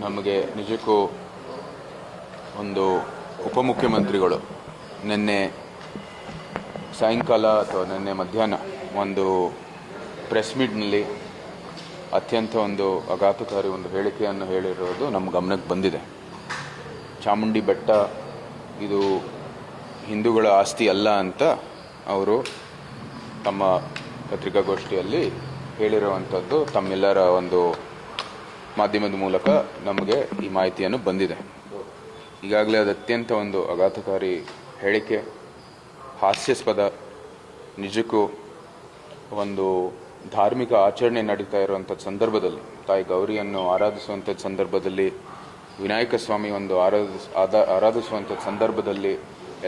ನಮಗೆ ನಿಜಕ್ಕೂ ಒಂದು ಉಪಮುಖ್ಯಮಂತ್ರಿಗಳು ನಿನ್ನೆ ಸಾಯಂಕಾಲ ಅಥವಾ ನಿನ್ನೆ ಮಧ್ಯಾಹ್ನ ಒಂದು ಪ್ರೆಸ್ ಮೀಟ್ನಲ್ಲಿ ಅತ್ಯಂತ ಒಂದು ಆಘಾತಕಾರಿ ಒಂದು ಹೇಳಿಕೆಯನ್ನು ಹೇಳಿರೋದು ನಮ್ಮ ಗಮನಕ್ಕೆ ಬಂದಿದೆ. ಚಾಮುಂಡಿ ಬೆಟ್ಟ ಇದು ಹಿಂದೂಗಳ ಆಸ್ತಿ ಅಲ್ಲ ಅಂತ ಅವರು ತಮ್ಮ ಪತ್ರಿಕಾಗೋಷ್ಠಿಯಲ್ಲಿ ಹೇಳಿರುವಂಥದ್ದು. ತಮ್ಮೆಲ್ಲರ ಒಂದು ಮಾಧ್ಯಮದ ಮೂಲಕ ನಮಗೆ ಈ ಮಾಹಿತಿಯನ್ನು ಬಂದಿದೆ. ಈಗಾಗಲೇ ಅದು ಅತ್ಯಂತ ಒಂದು ಆಘಾತಕಾರಿ ಹೇಳಿಕೆ, ಹಾಸ್ಯಾಸ್ಪದ, ನಿಜಕ್ಕೂ ಒಂದು ಧಾರ್ಮಿಕ ಆಚರಣೆ ನಡೀತಾ ಇರುವಂಥ ಸಂದರ್ಭದಲ್ಲಿ, ತಾಯಿ ಗೌರಿಯನ್ನು ಆರಾಧಿಸುವಂಥ ಸಂದರ್ಭದಲ್ಲಿ, ವಿನಾಯಕ ಸ್ವಾಮಿ ಒಂದು ಆರಾಧಿಸ್, ಆದ, ಆರಾಧಿಸುವಂಥ ಸಂದರ್ಭದಲ್ಲಿ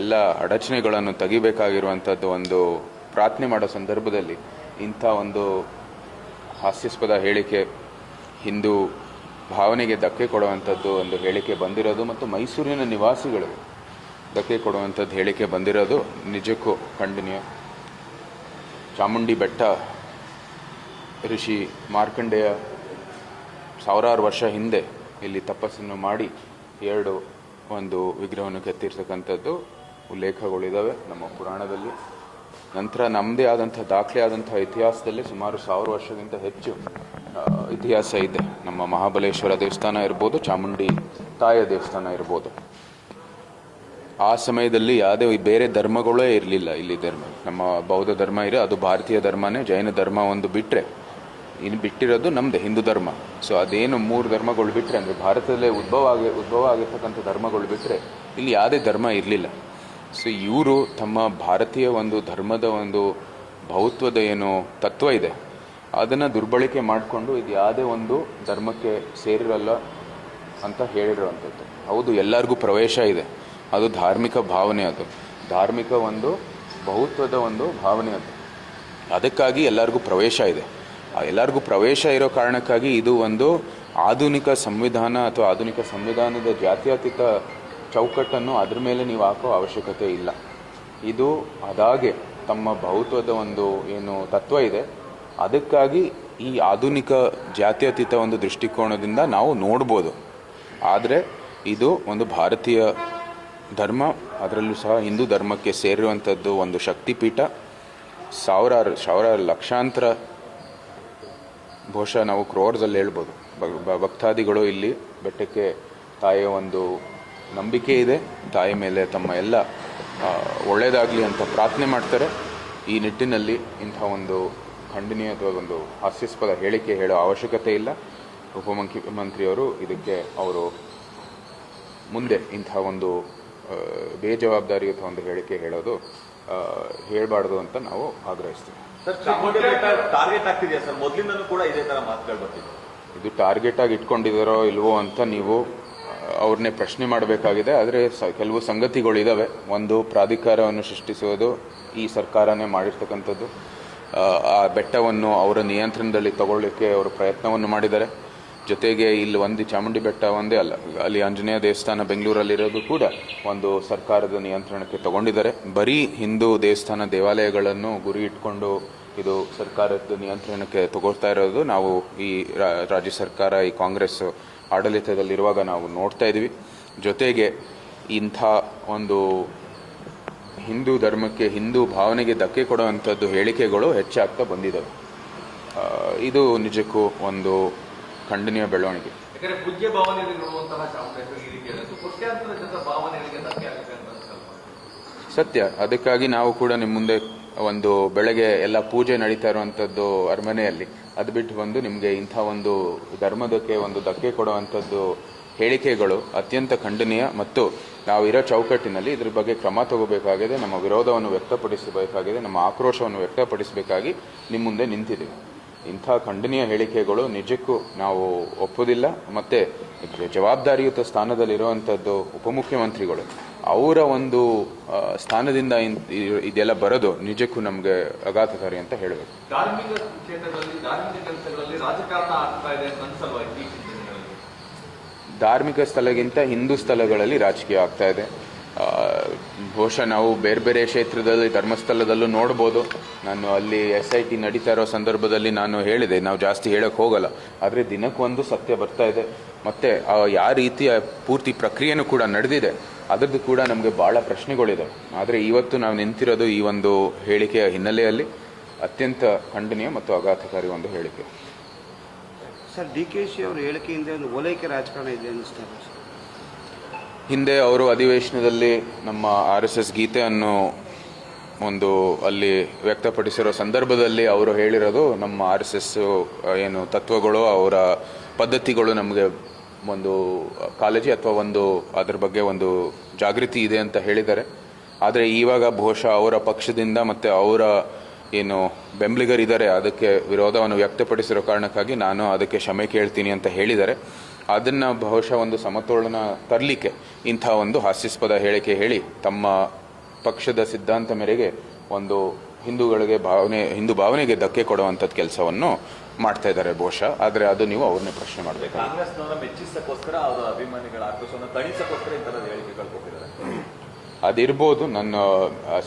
ಎಲ್ಲ ಅಡಚಣೆಗಳನ್ನು ತೆಗಿಬೇಕಾಗಿರುವಂಥದ್ದು ಒಂದು ಪ್ರಾರ್ಥನೆ ಮಾಡೋ ಸಂದರ್ಭದಲ್ಲಿ ಇಂಥ ಒಂದು ಹಾಸ್ಯಾಸ್ಪದ ಹೇಳಿಕೆ ಹಿಂದೂ ಭಾವನೆಗೆ ಧಕ್ಕೆ ಕೊಡುವಂಥದ್ದು ಒಂದು ಹೇಳಿಕೆ ಬಂದಿರೋದು ಮತ್ತು ಮೈಸೂರಿನ ನಿವಾಸಿಗಳು ಧಕ್ಕೆ ಕೊಡುವಂಥದ್ದು ಹೇಳಿಕೆ ಬಂದಿರೋದು ನಿಜಕ್ಕೂ ಖಂಡನೀಯ. ಚಾಮುಂಡಿ ಬೆಟ್ಟ ಋಷಿ ಮಾರ್ಕಂಡೇಯ ಸಾವಿರಾರು ವರ್ಷ ಹಿಂದೆ ಇಲ್ಲಿ ತಪಸ್ಸನ್ನು ಮಾಡಿ ಎರಡು ಒಂದು ವಿಗ್ರಹವನ್ನು ಕೆತ್ತಿರ್ತಕ್ಕಂಥದ್ದು ಉಲ್ಲೇಖಗಳಿದ್ದಾವೆ ನಮ್ಮ ಪುರಾಣದಲ್ಲಿ. ನಂತರ ನಮ್ಮದೇ ಆದಂಥ ದಾಖಲೆ ಆದಂಥ ಇತಿಹಾಸದಲ್ಲಿ ಸುಮಾರು ಸಾವಿರ ವರ್ಷಕ್ಕಿಂತ ಹೆಚ್ಚು ಇತಿಹಾಸ ಇದೆ. ನಮ್ಮ ಮಹಾಬಲೇಶ್ವರ ದೇವಸ್ಥಾನ ಇರ್ಬೋದು, ಚಾಮುಂಡಿ ತಾಯ ದೇವಸ್ಥಾನ ಇರ್ಬೋದು. ಆ ಸಮಯದಲ್ಲಿ ಯಾವುದೇ ಬೇರೆ ಧರ್ಮಗಳೇ ಇರಲಿಲ್ಲ ಇಲ್ಲಿ ಧರ್ಮ. ನಮ್ಮ ಬೌದ್ಧ ಧರ್ಮ ಇದೆ, ಅದು ಭಾರತೀಯ ಧರ್ಮನೇ. ಜೈನ ಧರ್ಮ ಒಂದು ಬಿಟ್ಟರೆ ಇನ್ನು ಬಿಟ್ಟಿರೋದು ನಮ್ಮದೇ ಹಿಂದೂ ಧರ್ಮ. ಸೊ ಅದೇನು ಮೂರು ಧರ್ಮಗಳು ಬಿಟ್ಟರೆ ಅಂದರೆ ಭಾರತದಲ್ಲೇ ಉದ್ಭವ ಆಗಿ, ಉದ್ಭವ ಆಗಿರ್ತಕ್ಕಂಥ ಧರ್ಮಗಳು ಬಿಟ್ಟರೆ ಇಲ್ಲಿ ಯಾವುದೇ ಧರ್ಮ ಇರಲಿಲ್ಲ. ಸೊ ಇವರು ತಮ್ಮ ಭಾರತೀಯ ಒಂದು ಧರ್ಮದ ಒಂದು ಭೌತ್ವದ ಏನು ತತ್ವ ಇದೆ. ಅದನ್ನು ದುರ್ಬಳಕೆ ಮಾಡಿಕೊಂಡು ಇದು ಯಾವುದೇ ಒಂದು ಧರ್ಮಕ್ಕೆ ಸೇರಿರಲ್ಲ ಅಂತ ಹೇಳಿರುವಂಥದ್ದು. ಹೌದು, ಎಲ್ಲರಿಗೂ ಪ್ರವೇಶ ಇದೆ. ಅದು ಧಾರ್ಮಿಕ ಭಾವನೆ ಅದು. ಧಾರ್ಮಿಕ ಒಂದು ಬಹುತ್ವದ ಒಂದು ಭಾವನೆ ಅದು. ಅದಕ್ಕಾಗಿ ಎಲ್ಲರಿಗೂ ಪ್ರವೇಶ ಇದೆ. ಎಲ್ಲರಿಗೂ ಪ್ರವೇಶ ಇರೋ ಕಾರಣಕ್ಕಾಗಿ ಇದು ಒಂದು ಆಧುನಿಕ ಸಂವಿಧಾನ ಅಥವಾ ಆಧುನಿಕ ಸಂವಿಧಾನದ ಜಾತ್ಯತೀತ ಚೌಕಟ್ಟನ್ನು ಅದ್ರ ಮೇಲೆ ನೀವು ಹಾಕೋ ಅವಶ್ಯಕತೆ ಇಲ್ಲ. ಇದು ಅದಾಗೆ ತಮ್ಮ ಬಹುತ್ವದ ಒಂದು ಏನು ತತ್ವ ಇದೆ. ಅದಕ್ಕಾಗಿ ಈ ಆಧುನಿಕ ಜಾತ್ಯತೀತ ಒಂದು ದೃಷ್ಟಿಕೋನದಿಂದ ನಾವು ನೋಡ್ಬೋದು. ಆದರೆ ಇದು ಒಂದು ಭಾರತೀಯ ಧರ್ಮ, ಅದರಲ್ಲೂ ಸಹ ಹಿಂದೂ ಧರ್ಮಕ್ಕೆ ಸೇರಿರುವಂಥದ್ದು ಒಂದು ಶಕ್ತಿಪೀಠ. ಸಾವಿರಾರು ಸಾವಿರಾರು ಲಕ್ಷಾಂತರ ಬಹುಶಃ ನಾವು ಕ್ರೋರ್ಸಲ್ಲಿ ಹೇಳ್ಬೋದು. ಭಕ್ತಾದಿಗಳು ಇಲ್ಲಿ ಬೆಟ್ಟಕ್ಕೆ ತಾಯಿಯ ಒಂದು ನಂಬಿಕೆ ಇದೆ ತಾಯಿ ಮೇಲೆ ತಮ್ಮ ಎಲ್ಲ ಒಳ್ಳೆಯದಾಗಲಿ ಅಂತ ಪ್ರಾರ್ಥನೆ ಮಾಡ್ತಾರೆ. ಈ ನಿಟ್ಟಿನಲ್ಲಿ ಇಂಥ ಒಂದು ಖಂಡನೀಯ ಅಥವಾ ಒಂದು ಹಾಸ್ಯಾಸ್ಪದ ಹೇಳಿಕೆ ಹೇಳೋ ಅವಶ್ಯಕತೆ ಇಲ್ಲ. ಉಪಮುಖ್ಯಮಂತ್ರಿಯವರು ಇದಕ್ಕೆ ಅವರು ಮುಂದೆ ಇಂಥ ಒಂದು ಬೇಜವಾಬ್ದಾರಿಯುತ ಒಂದು ಹೇಳಿಕೆ ಹೇಳೋದು ಹೇಳಬಾರ್ದು ಅಂತ ನಾವು ಆಗ್ರಹಿಸ್ತೀವಿ. ಇದೇ ಟಾರ್ಗೆಟ್ ಆಗಿ ಇಟ್ಕೊಂಡಿದ್ದಾರೋ ಇಲ್ವೋ ಅಂತ ನೀವು ಅವ್ರನ್ನೇ ಪ್ರಶ್ನೆ ಮಾಡಬೇಕಾಗಿದೆ ಆದರೆ ಸ ಕೆಲವು ಸಂಗತಿಗಳಿದ್ದಾವೆ ಒಂದು ಪ್ರಾಧಿಕಾರವನ್ನು ಸೃಷ್ಟಿಸುವುದು ಈ ಸರ್ಕಾರನೇ ಮಾಡಿರ್ತಕ್ಕಂಥದ್ದು. ಆ, ಬೆಟ್ಟವನ್ನು ಅವರ ನಿಯಂತ್ರಣದಲ್ಲಿ ತಗೊಳ್ಳಿಕ್ಕೆ ಅವರು ಪ್ರಯತ್ನವನ್ನು ಮಾಡಿದ್ದಾರೆ. ಜೊತೆಗೆ ಇಲ್ಲಿ ಒಂದು ಚಾಮುಂಡಿ ಬೆಟ್ಟ ಒಂದೇ ಅಲ್ಲ ಅಲ್ಲಿ ಆಂಜನೇಯ ದೇವಸ್ಥಾನ ಬೆಂಗಳೂರಲ್ಲಿರೋದು ಕೂಡ ಒಂದು ಸರ್ಕಾರದ ನಿಯಂತ್ರಣಕ್ಕೆ ತಗೊಂಡಿದ್ದಾರೆ. ಬರೀ ಹಿಂದೂ ದೇವಸ್ಥಾನ ದೇವಾಲಯಗಳನ್ನು ಗುರಿ ಇಟ್ಕೊಂಡು ಇದು ಸರ್ಕಾರದ ನಿಯಂತ್ರಣಕ್ಕೆ ತಗೊಳ್ತಾ ಇರೋದು ನಾವು ಈ ರಾಜ್ಯ ಸರ್ಕಾರ ಈ ಕಾಂಗ್ರೆಸ್ ಆಡಳಿತದಲ್ಲಿರುವಾಗ ನಾವು ನೋಡ್ತಾ ಇದ್ದೀವಿ. ಜೊತೆಗೆ ಇಂಥ ಒಂದು ಹಿಂದೂ ಧರ್ಮಕ್ಕೆ ಹಿಂದೂ ಭಾವನೆಗೆ ಧಕ್ಕೆ ಕೊಡುವಂಥದ್ದು ಹೇಳಿಕೆಗಳು ಹೆಚ್ಚಾಗ್ತಾ ಬಂದಿದ್ದಾವೆ. ಇದು ನಿಜಕ್ಕೂ ಒಂದು ಖಂಡನೀಯ ಬೆಳವಣಿಗೆ. ಸತ್ಯ. ಅದಕ್ಕಾಗಿ ನಾವು ಕೂಡ ನಿಮ್ಮ ಮುಂದೆ ಒಂದು ಬೆಳಗ್ಗೆ ಎಲ್ಲ ಪೂಜೆ ನಡೀತಾ ಇರುವಂಥದ್ದು ಅರಮನೆಯಲ್ಲಿ. ಅದು ಬಿಟ್ಟು ಬಂದು ನಿಮಗೆ ಇಂಥ ಒಂದು ಧರ್ಮದಕ್ಕೆ ಒಂದು ಧಕ್ಕೆ ಕೊಡುವಂಥದ್ದು ಹೇಳಿಕೆಗಳು ಅತ್ಯಂತ ಖಂಡನೀಯ ಮತ್ತು ನಾವು ಇರೋ ಚೌಕಟ್ಟಿನಲ್ಲಿ ಇದ್ರ ಬಗ್ಗೆ ಕ್ರಮ ತಗೋಬೇಕಾಗಿದೆ, ನಮ್ಮ ವಿರೋಧವನ್ನು ವ್ಯಕ್ತಪಡಿಸಬೇಕಾಗಿದೆ, ನಮ್ಮ ಆಕ್ರೋಶವನ್ನು ವ್ಯಕ್ತಪಡಿಸಬೇಕಾಗಿ ನಿಮ್ಮ ಮುಂದೆ ನಿಂತಿದ್ದೀವಿ. ಇಂಥ ಖಂಡನೀಯ ಹೇಳಿಕೆಗಳು ನಿಜಕ್ಕೂ ನಾವು ಒಪ್ಪೋದಿಲ್ಲ, ಮತ್ತು ಜವಾಬ್ದಾರಿಯುತ ಸ್ಥಾನದಲ್ಲಿರುವಂಥದ್ದು ಉಪಮುಖ್ಯಮಂತ್ರಿಗಳು. ಅವರ ಒಂದು ಸ್ಥಾನದಿಂದ ಇದೆಲ್ಲ ಬರೋದು ನಿಜಕ್ಕೂ ನಮಗೆ ಅಗಾಧಕಾರಿ ಅಂತ ಹೇಳಬೇಕು. ಧಾರ್ಮಿಕ ಕ್ಷೇತ್ರಗಳಲ್ಲಿ ಧಾರ್ಮಿಕ ಕೆಲಸಗಳಲ್ಲಿ ರಾಜಕಾರಣ ಆಗ್ತಾ ಇದೆ ಅಂತ ಅನ್ಸಲ್ವಾ ಧಾರ್ಮಿಕ ಸ್ಥಳಗಿಂತ ಹಿಂದೂ ಸ್ಥಳಗಳಲ್ಲಿ ರಾಜಕೀಯ ಆಗ್ತಾ ಇದೆ. ಬಹುಶಃ ನಾವು ಬೇರೆ ಬೇರೆ ಕ್ಷೇತ್ರದಲ್ಲಿ ಧರ್ಮಸ್ಥಳದಲ್ಲೂ ನೋಡ್ಬೋದು. ನಾನು ಅಲ್ಲಿ ಎಸ್ ಐ ಟಿ ನಡೀತಾ ಇರೋ ಸಂದರ್ಭದಲ್ಲಿ ನಾನು ಹೇಳಿದೆ ನಾವು ಜಾಸ್ತಿ ಹೇಳಕ್ಕೆ ಹೋಗಲ್ಲ. ಆದರೆ ದಿನಕ್ಕೊಂದು ಸತ್ಯ ಬರ್ತಾ ಇದೆ. ಮತ್ತು ಯಾವ ರೀತಿಯ ಪೂರ್ತಿ ಪ್ರಕ್ರಿಯೆನೂ ಕೂಡ ನಡೆದಿದೆ. ಅದರದ್ದು ಕೂಡ ನಮಗೆ ಭಾಳ ಪ್ರಶ್ನೆಗಳಿದ್ದಾವೆ ಆದರೆ ಇವತ್ತು ನಾವು ನಿಂತಿರೋದು ಈ ಒಂದು ಹೇಳಿಕೆಯ ಹಿನ್ನೆಲೆಯಲ್ಲಿ ಅತ್ಯಂತ ಖಂಡನೀಯ ಮತ್ತು ಆಘಾತಕಾರಿ ಒಂದು ಹೇಳಿಕೆ. ಸರ್ ಡಿ ಕೆ ಶಿ ಅವರ ಹೇಳಿಕೆಯಿಂದ ಒಂದು ಓಲೈಕೆ ರಾಜಕಾರಣ ಇದೆ ಅನ್ನಿಸ್ತಾರೆ ಹಿಂದೆ ಅವರು ಅಧಿವೇಶನದಲ್ಲಿ ನಮ್ಮ ಆರ್ ಎಸ್ ಎಸ್ ಗೀತೆಯನ್ನು ಒಂದು ಅಲ್ಲಿ ವ್ಯಕ್ತಪಡಿಸಿರೋ ಸಂದರ್ಭದಲ್ಲಿ ಅವರು ಹೇಳಿರೋದು ನಮ್ಮ ಆರ್ ಎಸ್ ಎಸ್ ಏನು ತತ್ವಗಳು ಅವರ ಪದ್ಧತಿಗಳು ನಮಗೆ ಒಂದು ಕಾಳಜಿ ಅಥವಾ ಒಂದು ಅದ್ರ ಬಗ್ಗೆ ಒಂದು ಜಾಗೃತಿ ಇದೆ ಅಂತ ಹೇಳಿದ್ದಾರೆ. ಆದರೆ ಇವಾಗ ಬಹುಶಃ ಅವರ ಪಕ್ಷದಿಂದ ಮತ್ತು ಅವರ ಏನು ಬೆಂಬಲಿಗರಿದ್ದಾರೆ, ಅದಕ್ಕೆ ವಿರೋಧವನ್ನು ವ್ಯಕ್ತಪಡಿಸಿರೋ ಕಾರಣಕ್ಕಾಗಿ ನಾನು ಅದಕ್ಕೆ ಕ್ಷಮೆ ಕೇಳ್ತೀನಿ ಅಂತ ಹೇಳಿದ್ದಾರೆ. ಅದನ್ನು ಬಹುಶಃ ಒಂದು ಸಮತೋಲನ ತರಲಿಕ್ಕೆ ಇಂಥ ಒಂದು ಹಾಸ್ಯಾಸ್ಪದ ಹೇಳಿಕೆ ಹೇಳಿ ತಮ್ಮ ಪಕ್ಷದ ಸಿದ್ಧಾಂತ ಮೇರೆಗೆ ಒಂದು ಹಿಂದೂಗಳಿಗೆ ಭಾವನೆ, ಹಿಂದೂ ಭಾವನೆಗೆ ಧಕ್ಕೆ ಕೊಡುವಂಥದ್ದು ಕೆಲಸವನ್ನು ಮಾಡ್ತಾ ಇದ್ದಾರೆ ಬಹುಶಃ. ಆದರೆ ಅದು ನೀವು ಅವ್ರನ್ನೇ ಪ್ರಶ್ನೆ ಮಾಡಬೇಕು. ಮೆಚ್ಚಿಸಕ್ಕೋಸ್ಕರ ಅವರ ಅಭಿಮಾನಿಗಳ ಆಕ್ರೋಶವನ್ನು ತಣಿಸಕ್ಕೋಸ್ಕರ ಈ ತರದ ಹೇಳಿಕೆಗಳು ಕೊಟ್ಟಿದ್ದಾರೆ. ಅದಿರ್ಬೋದು ನನ್ನ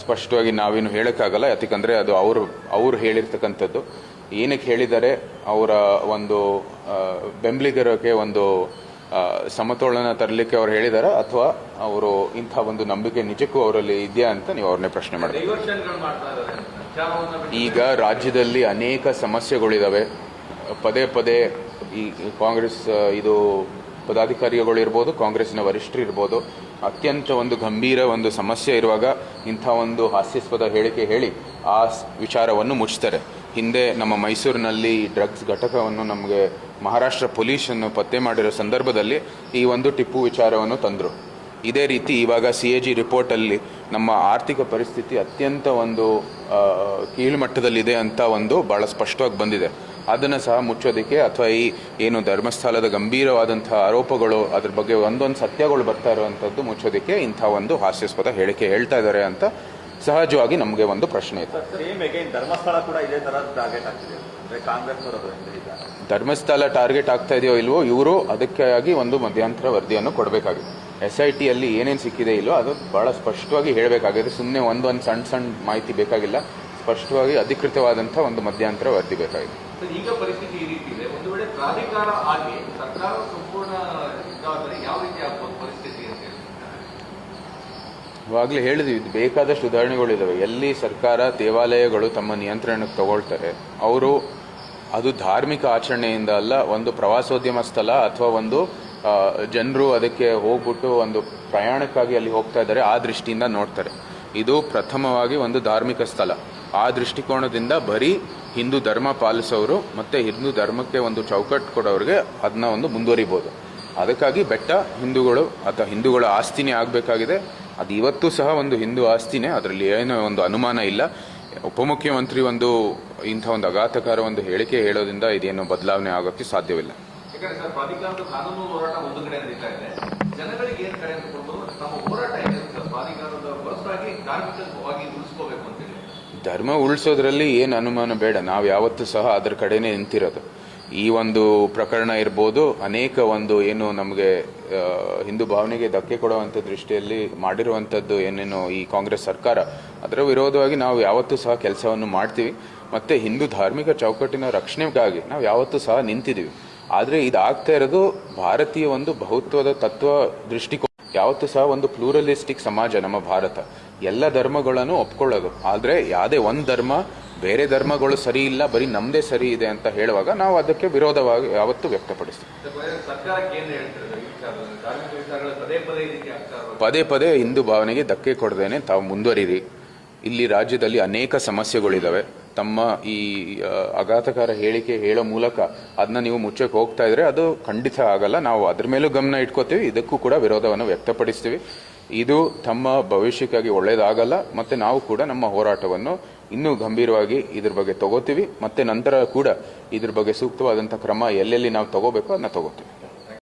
ಸ್ಪಷ್ಟವಾಗಿ ನಾವೇನು ಹೇಳೋಕ್ಕಾಗಲ್ಲ. ಯಾಕಂದರೆ ಅದು ಅವರು ಅವ್ರು ಹೇಳಿರ್ತಕ್ಕಂಥದ್ದು. ಏನಕ್ಕೆ ಹೇಳಿದ್ದಾರೆ? ಅವರ ಒಂದು ಬೆಂಬಲಿಗರಕ್ಕೆ ಒಂದು ಸಮತೋಲನ ತರಲಿಕ್ಕೆ ಅವ್ರು ಹೇಳಿದಾರ. ಅಥವಾ ಅವರು ಇಂಥ ಒಂದು ನಂಬಿಕೆ ನಿಜಕ್ಕೂ ಅವರಲ್ಲಿ ಇದೆಯಾ ಅಂತ ನೀವು ಅವ್ರನ್ನೇ ಪ್ರಶ್ನೆ ಮಾಡಿ ಈಗ ರಾಜ್ಯದಲ್ಲಿ ಅನೇಕ ಸಮಸ್ಯೆಗಳಿದ್ದಾವೆ ಪದೇ ಪದೇ ಈ ಕಾಂಗ್ರೆಸ್ ಇದು ಪದಾಧಿಕಾರಿಗಳು ಇರ್ಬೋದು ಕಾಂಗ್ರೆಸ್ನ ವರಿಷ್ಠರು ಇರ್ಬೋದು, ಅತ್ಯಂತ ಒಂದು ಗಂಭೀರ ಒಂದು ಸಮಸ್ಯೆ ಇರುವಾಗ ಇಂಥ ಒಂದು ಹಾಸ್ಯಾಸ್ಪದ ಹೇಳಿಕೆ ಹೇಳಿ ಆ ವಿಚಾರವನ್ನು ಮುಚ್ಚುತ್ತಾರೆ ಹಿಂದೆ ನಮ್ಮ ಮೈಸೂರಿನಲ್ಲಿ ಡ್ರಗ್ಸ್ ಘಟಕವನ್ನು ನಮಗೆ ಮಹಾರಾಷ್ಟ್ರ ಪೊಲೀಸನ್ನು ಪತ್ತೆ ಮಾಡಿರೋ ಸಂದರ್ಭದಲ್ಲಿ ಈ ಒಂದು ಟಿಪ್ಪು ವಿಚಾರವನ್ನು ತಂದರು. ಇದೇ ರೀತಿ ಇವಾಗ ಸಿ ಎ ಜಿ ರಿಪೋರ್ಟಲ್ಲಿ ನಮ್ಮ ಆರ್ಥಿಕ ಪರಿಸ್ಥಿತಿ ಅತ್ಯಂತ ಒಂದು ಕೀಳುಮಟ್ಟದಲ್ಲಿದೆ ಅಂತ ಒಂದು ಭಾಳ ಸ್ಪಷ್ಟವಾಗಿ ಬಂದಿದೆ. ಅದನ್ನು ಸಹ ಮುಚ್ಚೋದಕ್ಕೆ ಅಥವಾ ಈ ಏನು ಧರ್ಮಸ್ಥಳದ ಗಂಭೀರವಾದಂಥ ಆರೋಪಗಳು ಅದ್ರ ಬಗ್ಗೆ ಒಂದೊಂದು ಸತ್ಯಗಳು ಬರ್ತಾ ಇರುವಂಥದ್ದು ಮುಚ್ಚೋದಕ್ಕೆ ಇಂಥ ಒಂದು ಹಾಸ್ಯಾಸ್ಪದ ಹೇಳಿಕೆ ಹೇಳ್ತಾ ಇದ್ದಾರೆ ಅಂತ ಸಹಜವಾಗಿ ನಮಗೆ ಒಂದು ಪ್ರಶ್ನೆ ಇತ್ತು ಧರ್ಮಸ್ಥಳ ಕೂಡ ಇದೇ ತರ ಟಾರ್ಗೆಟ್ ಆಗ್ತಿದೆ. ಧರ್ಮಸ್ಥಳ ಟಾರ್ಗೆಟ್ ಆಗ್ತಾ ಇದೆಯೋ ಇಲ್ವೋ ಇವರು ಅದಕ್ಕಾಗಿ ಒಂದು ಮಧ್ಯಂತರ ವರದಿಯನ್ನು ಕೊಡಬೇಕಾಗಿದೆ. ಎಸ್ ಐ ಟಿಯಲ್ಲಿ ಏನೇನು ಸಿಕ್ಕಿದೆ ಇಲ್ಲೋ ಅದು ಭಾಳ ಸ್ಪಷ್ಟವಾಗಿ ಹೇಳಬೇಕಾಗಿದೆ. ಸುಮ್ಮನೆ ಒಂದೊಂದು ಸಣ್ಣ ಸಣ್ಣ ಮಾಹಿತಿ ಬೇಕಾಗಿಲ್ಲ. ಸ್ಪಷ್ಟವಾಗಿ ಅಧಿಕೃತವಾದಂಥ ಒಂದು ಮಧ್ಯಂತರ ವರದಿ ಬೇಕಾಗಿದೆ. ಈಗ ಪರಿಸ್ಥಿತಿ ಈ ರೀತಿ ಇದೆ. ಒಂದು ವೇಳೆ ಪ್ರಾಧಿಕಾರ ಆಗಿ ಸರ್ಕಾರ ಸಂಪೂರ್ಣ ಇದಾದರೆ ಯಾವ ರೀತಿ ಆಗ್ಬೋದು ಪರಿಸ್ಥಿತಿ ಅಂತ ಇವಾಗಲೇ ಹೇಳಿದ್ವಿ, ಇದು ಬೇಕಾದಷ್ಟು ಉದಾಹರಣೆಗಳಿದ್ದಾವೆ ಎಲ್ಲಿ ಸರ್ಕಾರ ದೇವಾಲಯಗಳು ತಮ್ಮ ನಿಯಂತ್ರಣಕ್ಕೆ ತಗೊಳ್ತಾರೆ, ಅವರು ಅದು ಧಾರ್ಮಿಕ ಆಚರಣೆಯಿಂದ ಅಲ್ಲ, ಒಂದು ಪ್ರವಾಸೋದ್ಯಮ ಸ್ಥಳ ಅಥವಾ ಒಂದು ಜನರು ಅದಕ್ಕೆ ಹೋಗ್ಬಿಟ್ಟು ಒಂದು ಪ್ರಯಾಣಕ್ಕಾಗಿ ಅಲ್ಲಿ ಹೋಗ್ತಾ ಇದ್ದಾರೆ, ಆ ದೃಷ್ಟಿಯಿಂದ ನೋಡ್ತಾರೆ. ಇದು ಪ್ರಥಮವಾಗಿ ಒಂದು ಧಾರ್ಮಿಕ ಸ್ಥಳ. ಆ ದೃಷ್ಟಿಕೋನದಿಂದ ಬರೀ ಹಿಂದೂ ಧರ್ಮ ಪಾಲಿಸೋರು ಮತ್ತು ಹಿಂದೂ ಧರ್ಮಕ್ಕೆ ಒಂದು ಚೌಕಟ್ಟು ಕೊಡೋರಿಗೆ ಅದನ್ನ ಒಂದು ಮುಂದುವರಿಬೋದು. ಅದಕ್ಕಾಗಿ ಬೆಟ್ಟ ಹಿಂದೂಗಳು ಅಥವಾ ಹಿಂದೂಗಳ ಆಸ್ತಿನೇ ಆಗಬೇಕಾಗಿದೆ. ಅದು ಇವತ್ತು ಸಹ ಒಂದು ಹಿಂದೂ ಆಸ್ತಿನೇ, ಅದರಲ್ಲಿ ಏನೋ ಒಂದು ಅನುಮಾನ ಇಲ್ಲ. ಉಪಮುಖ್ಯಮಂತ್ರಿ ಒಂದು ಇಂಥ ಒಂದು ಆಘಾತಕಾರ ಒಂದು ಹೇಳಿಕೆ ಹೇಳೋದ್ರಿಂದ ಇದೇನು ಬದಲಾವಣೆ ಆಗೋಕ್ಕೆ ಸಾಧ್ಯವಿಲ್ಲ. ಜನಗಳಿಗೆ ಧರ್ಮ ಉಳಿಸೋದ್ರಲ್ಲಿ ಏನು ಅನುಮಾನ ಬೇಡ. ನಾವು ಯಾವತ್ತೂ ಸಹ ಅದರ ಕಡೆನೇ ನಿಂತಿರೋದು. ಈ ಒಂದು ಪ್ರಕರಣ ಇರ್ಬೋದು, ಅನೇಕ ಒಂದು ಏನು ನಮಗೆ ಹಿಂದೂ ಭಾವನೆಗೆ ಧಕ್ಕೆ ಕೊಡುವಂಥ ದೃಷ್ಟಿಯಲ್ಲಿ ಮಾಡಿರುವಂಥದ್ದು ಏನೇನು ಈ ಕಾಂಗ್ರೆಸ್ ಸರ್ಕಾರ, ಅದರ ವಿರೋಧವಾಗಿ ನಾವು ಯಾವತ್ತೂ ಸಹ ಕೆಲಸವನ್ನು ಮಾಡ್ತೀವಿ. ಮತ್ತು ಹಿಂದೂ ಧಾರ್ಮಿಕ ಚೌಕಟ್ಟಿನ ರಕ್ಷಣೆಗಾಗಿ ನಾವು ಯಾವತ್ತೂ ಸಹ ನಿಂತಿದ್ದೀವಿ ಆದರೆ ಇದಾಗ್ತಾ ಇರೋದು ಭಾರತೀಯ ಒಂದು ಬಹುತ್ವದ ತತ್ವ ದೃಷ್ಟಿಕೋನ ಯಾವತ್ತೂ ಸಹ ಒಂದು ಪ್ಲೂರಲಿಸ್ಟಿಕ್ ಸಮಾಜ ನಮ್ಮ ಭಾರತ. ಎಲ್ಲ ಧರ್ಮಗಳನ್ನು ಒಪ್ಕೊಳ್ಳೋದು. ಆದರೆ ಯಾವುದೇ ಒಂದು ಧರ್ಮ ಬೇರೆ ಧರ್ಮಗಳು ಸರಿ ಇಲ್ಲ ಬರೀ ನಮ್ಮದೇ ಸರಿ ಇದೆ ಅಂತ ಹೇಳುವಾಗ ನಾವು ಅದಕ್ಕೆ ವಿರೋಧವಾಗಿ ಯಾವತ್ತೂ ವ್ಯಕ್ತಪಡಿಸ್ತೀವಿ. ಪದೇ ಪದೇ ಹಿಂದೂ ಭಾವನೆಗೆ ಧಕ್ಕೆ ಕೊಡದೇನೆ ತಾವು ಮುಂದುವರಿರಿ. ಇಲ್ಲಿ ರಾಜ್ಯದಲ್ಲಿ ಅನೇಕ ಸಮಸ್ಯೆಗಳಿದ್ದಾವೆ ತಮ್ಮ ಈ ಆಘಾತಕಾರ ಹೇಳಿಕೆ ಹೇಳೋ ಮೂಲಕ ಅದನ್ನ ನೀವು ಮುಚ್ಚಕ್ಕೆ ಹೋಗ್ತಾ ಇದ್ರೆ ಅದು ಖಂಡಿತ ಆಗಲ್ಲ. ನಾವು ಅದ್ರ ಮೇಲೂ ಗಮನ ಇಟ್ಕೋತೀವಿ. ಇದಕ್ಕೂ ಕೂಡ ವಿರೋಧವನ್ನು ವ್ಯಕ್ತಪಡಿಸ್ತೀವಿ. ಇದು ತಮ್ಮ ಭವಿಷ್ಯಕ್ಕಾಗಿ ಒಳ್ಳೆಯದಾಗಲ್ಲ ಮತ್ತೆ ನಾವು ಕೂಡ ನಮ್ಮ ಹೋರಾಟವನ್ನು ಇನ್ನೂ ಗಂಭೀರವಾಗಿ ಇದ್ರ ಬಗ್ಗೆ ತಗೋತೀವಿ, ಮತ್ತೆ ನಂತರ ಕೂಡ ಇದ್ರ ಬಗ್ಗೆ ಸೂಕ್ತವಾದಂಥ ಕ್ರಮ ಎಲ್ಲೆಲ್ಲಿ ನಾವು ತಗೋಬೇಕು ಅದನ್ನ ತಗೋತೀವಿ.